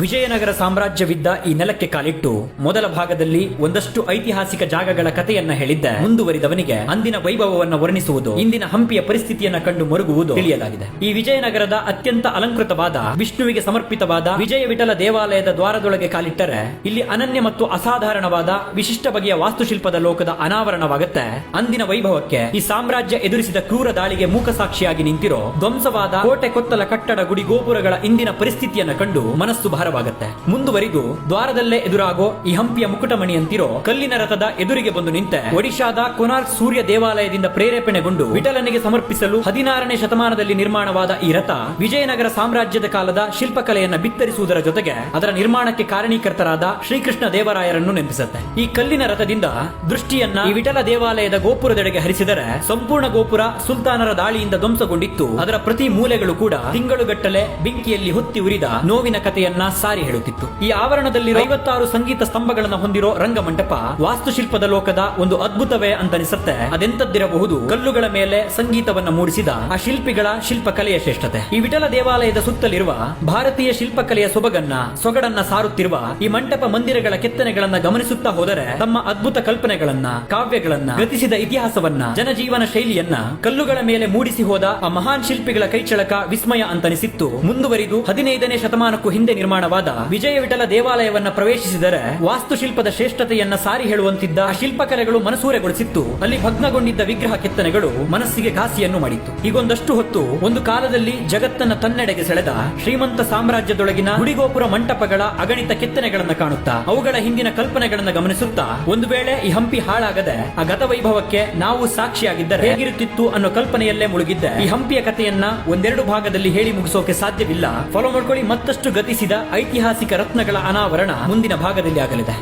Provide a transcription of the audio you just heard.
ವಿಜಯನಗರ ಸಾಮ್ರಾಜ್ಯವಿದ್ದ ಈ ನೆಲಕ್ಕೆ ಕಾಲಿಟ್ಟು ಮೊದಲ ಭಾಗದಲ್ಲಿ ಒಂದಷ್ಟು ಐತಿಹಾಸಿಕ ಜಾಗಗಳ ಕಥೆಯನ್ನ ಹೇಳಿದ್ದ ಮುಂದುವರಿದವನಿಗೆ ಅಂದಿನ ವೈಭವವನ್ನ ವರ್ಣಿಸುವುದು, ಇಂದಿನ ಹಂಪಿಯ ಪರಿಸ್ಥಿತಿಯನ್ನ ಕಂಡು ಮರುಗುವುದು ತಿಳಿಯಲಾಗಿದೆ. ಈ ವಿಜಯನಗರದ ಅತ್ಯಂತ ಅಲಂಕೃತವಾದ, ವಿಷ್ಣುವಿಗೆ ಸಮರ್ಪಿತವಾದ ವಿಜಯ ವಿಠಲ ದೇವಾಲಯದ ದ್ವಾರದೊಳಗೆ ಕಾಲಿಟ್ಟರೆ ಇಲ್ಲಿ ಅನನ್ಯ ಮತ್ತು ಅಸಾಧಾರಣವಾದ ವಿಶಿಷ್ಟ ಬಗೆಯ ವಾಸ್ತುಶಿಲ್ಪದ ಲೋಕದ ಅನಾವರಣವಾಗುತ್ತೆ. ಅಂದಿನ ವೈಭವಕ್ಕೆ ಈ ಸಾಮ್ರಾಜ್ಯ ಎದುರಿಸಿದ ಕ್ರೂರ ದಾಳಿಗೆ ಮೂಕ ಸಾಕ್ಷಿಯಾಗಿ ನಿಂತಿರೋ ಧ್ವಂಸವಾದ ಕೋಟೆ ಕೊತ್ತಲ ಕಟ್ಟಡ ಗುಡಿ ಗೋಪುರಗಳ ಇಂದಿನ ಪರಿಸ್ಥಿತಿಯನ್ನ ಕಂಡು ಮನಸ್ಸು ಭಾರವಾಗುತ್ತೆ ಮುಂದುವರಿದು, ದ್ವಾರದಲ್ಲೇ ಎದುರಾಗೋ ಈ ಹಂಪಿಯ ಮುಕುಟಮಣಿ ಅಂತಿರೋ ಕಲ್ಲಿನ ರಥದ ಎದುರಿಗೆ ಬಂದು ನಿಂತೆ ಒಡಿಶಾದ ಕೊನಾರ್ಕ್ ಸೂರ್ಯ ದೇವಾಲಯದಿಂದ ಪ್ರೇರೇಪಣೆಗೊಂಡು ವಿಠಲನಿಗೆ ಸಮರ್ಪಿಸಲು ಹದಿನಾರನೇ ಶತಮಾನದಲ್ಲಿ ನಿರ್ಮಾಣವಾದ ಈ ರಥ ವಿಜಯನಗರ ಸಾಮ್ರಾಜ್ಯದ ಕಾಲದ ಶಿಲ್ಪಕಲೆಯನ್ನ ಬಿತ್ತರಿಸುವುದರ ಜೊತೆಗೆ ಅದರ ನಿರ್ಮಾಣಕ್ಕೆ ಕಾರಣೀಕರ್ತರಾದ ಶ್ರೀಕೃಷ್ಣ ದೇವರಾಯರನ್ನು ನೆನಪಿಸುತ್ತೆ. ಈ ಕಲ್ಲಿನ ರಥದಿಂದ ದೃಷ್ಟಿಯನ್ನ ಈ ವಿಠಲ ದೇವಾಲಯದ ಗೋಪುರದೆಡೆಗೆ ಹರಿಸಿದರೆ ಸಂಪೂರ್ಣ ಗೋಪುರ ಸುಲ್ತಾನರ ದಾಳಿಯಿಂದ ಧ್ವಂಸಗೊಂಡಿತ್ತು. ಅದರ ಪ್ರತಿ ಮೂಲೆಗಳು ಕೂಡ ತಿಂಗಳುಗಟ್ಟಲೆ ಬೆಂಕಿಯಲ್ಲಿ ಹೊತ್ತಿ ಉರಿದ ನೋವಿನ ಕಥೆಯನ್ನ ಸಾರಿ ಹೇಳುತ್ತಿತ್ತು. ಈ ಆವರಣದಲ್ಲಿ ಐವತ್ತಾರು ಸಂಗೀತ ಸ್ತಂಭಗಳನ್ನು ಹೊಂದಿರೋ ರಂಗಮಂಟಪ ವಾಸ್ತುಶಿಲ್ಪದ ಲೋಕದ ಒಂದು ಅದ್ಭುತವೇ ಅಂತನಿಸುತ್ತೆ. ಅದೆಂತದ್ದಿರಬಹುದು ಕಲ್ಲುಗಳ ಮೇಲೆ ಸಂಗೀತವನ್ನು ಮೂಡಿಸಿದ ಆ ಶಿಲ್ಪಿಗಳ ಶಿಲ್ಪಕಲೆಯ ಶ್ರೇಷ್ಠತೆ. ಈ ವಿಠಲ ದೇವಾಲಯದ ಸುತ್ತಲಿರುವ ಭಾರತೀಯ ಶಿಲ್ಪಕಲೆಯ ಸೊಬಗನ್ನ, ಸೊಗಡನ್ನ ಸಾರುತ್ತಿರುವ ಈ ಮಂಟಪ ಮಂದಿರಗಳ ಕೆತ್ತನೆಗಳನ್ನ ಗಮನಿಸುತ್ತಾ ಹೋದರೆ ತಮ್ಮ ಅದ್ಭುತ ಕಲ್ಪನೆಗಳನ್ನ, ಕಾವ್ಯಗಳನ್ನ, ಗತಿಸಿದ ಇತಿಹಾಸವನ್ನ, ಜನಜೀವನ ಶೈಲಿಯನ್ನ ಕಲ್ಲುಗಳ ಮೇಲೆ ಮೂಡಿಸಿ ಹೋದ ಆ ಮಹಾನ್ ಶಿಲ್ಪಿಗಳ ಕೈಚಳಕ ವಿಸ್ಮಯ ಅಂತನಿಸಿತ್ತು. ಮುಂದುವರಿದು ಹದಿನೈದನೇ ಶತಮಾನಕ್ಕೂ ಹಿಂದೆ ನಿರ್ಮಾಣವಾದ ವಿಜಯ ವಿಠಲ ದೇವಾಲಯವನ್ನ ಪ್ರವೇಶಿಸಿದರೆ ವಾಸ್ತುಶಿಲ್ಪದ ಶ್ರೇಷ್ಠತೆಯನ್ನ ಸಾರಿ ಹೇಳುವಂತಿದ್ದ ಶಿಲ್ಪಕಲೆಗಳು ಮನಸೂರೆಗೊಳಿಸಿತ್ತು. ಅಲ್ಲಿ ಭಗ್ನಗೊಂಡಿದ್ದ ವಿಗ್ರಹ ಕೆತ್ತನೆಗಳು ಮನಸ್ಸಿಗೆ ಘಾಸಿಯನ್ನು ಮಾಡಿತ್ತು. ಈಗೊಂದಷ್ಟು ಹೊತ್ತು ಒಂದು ಕಾಲದಲ್ಲಿ ಜಗತ್ತನ್ನ ತನ್ನೆಡೆಗೆ ಸೆಳೆದ ಶ್ರೀಮಂತ ಸಾಮ್ರಾಜ್ಯದೊಳಗಿನ ಗುಡಿಗೋಪುರ ಮಂಟಪಗಳ ಅಗಣಿತ ಕೆತ್ತನೆಗಳನ್ನ ಕಾಣುತ್ತಾ, ಅವುಗಳ ಹಿಂದಿನ ಕಲ್ಪನೆಗಳನ್ನ ಗಮನಿಸುತ್ತಾ, ಒಂದು ವೇಳೆ ಈ ಹಂಪಿ ಹಾಳಾಗದೆ ಆ ಗತವೈಭವಕ್ಕೆ ನಾವು ಸಾಕ್ಷಿಯಾಗಿದ್ದರೆ ಹೇಗಿರುತ್ತಿತ್ತು ಅನ್ನೋ ಕಲ್ಪನೆಯಲ್ಲೇ ಮುಳುಗಿದ್ದೆ. ಈ ಹಂಪಿಯ ಕಥೆಯನ್ನ ಒಂದೆರಡು ಭಾಗದಲ್ಲಿ ಹೇಳಿ ಮುಗಿಸೋಕೆ ಸಾಧ್ಯವಿಲ್ಲ. ಫಾಲೋ ಮಾಡ್ಕೊಳ್ಳಿ, ಮತ್ತಷ್ಟು ಗತಿಸಿದ ಐತಿಹಾಸಿಕ ರತ್ನಗಳ ಅನಾವರಣ ಮುಂದಿನ ಭಾಗದಲ್ಲಿ ಆಗಲಿದೆ.